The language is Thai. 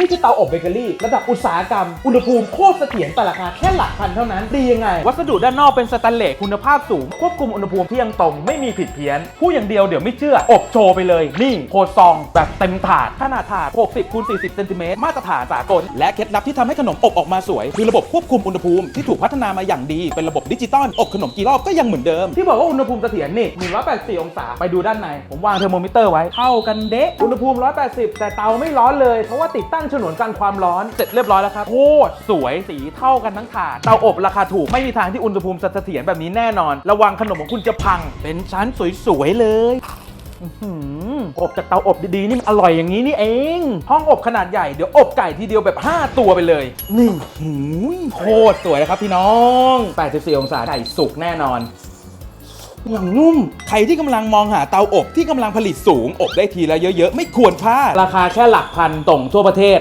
นี่คือเตาอบเบเกอรี่ระดับอุตสาหกรรม อุณหภูมิโคตรเสถียรแต่ราคาแค่หลักพันเท่านั้น ดียังไง วัสดุด้านนอกเป็นสแตนเลสคุณภาพสูง ควบคุมอุณหภูมิที่ยังตรง ไม่มีผิดเพี้ยนพูดอย่างเดียวเดี๋ยวไม่เชื่อ อบโชว์ไปเลย นี่โคซอง แบบเต็มถาด ขนาดถาด 60คูณ40เซนติเมตร มาตรฐานสากล และเคล็ดลับที่ทำให้ขนมอบออกมาสวย คือระบบควบคุมอุณหภูมิที่ถูกพัฒนามาอย่างดี เป็นระบบดิจิตอล อบขนมกี่รอบก็ยังเหมือนเดิม ที่บอกว่าอุณหภูมิเสถียรนี่184องศา ไปดูด้านใน ผมวางเทอร์โมมิเตอร์ไว้ เท่ากันเดะ อุณหภูมิ 180 แต่เตาไม่ร้อนเลย เพราะว่าติดตั้งฉนวนกันความร้อนเสร็จเรียบร้อยแล้วครับโคตรสวยสีเท่ากันทั้งถาดเตาอบราคาถูกไม่มีทางที่อุณหภูมิจะเสถียรแบบนี้แน่นอน ระวังขนมของคุณจะพัง เป็นชั้นสวยๆเลยอื้อหืออบจากเตาอบดีๆ นี่มันอร่อยอย่างนี้นี่เอง ห้องอบขนาดใหญ่เดี๋ยวอบไก่ทีเดียวแบบ 5 ตัวไปเลย นี่หูยโคตรสวยนะครับพี่น้อง 84 องศาไก่สุกแน่นอนอย่างนุ่ม ใครที่กำลังมองหาเตาอบที่กำลังผลิตสูง อบได้ทีละเยอะๆ ไม่ควรพลาด ราคาแค่หลักพันส่งทั่วประเทศ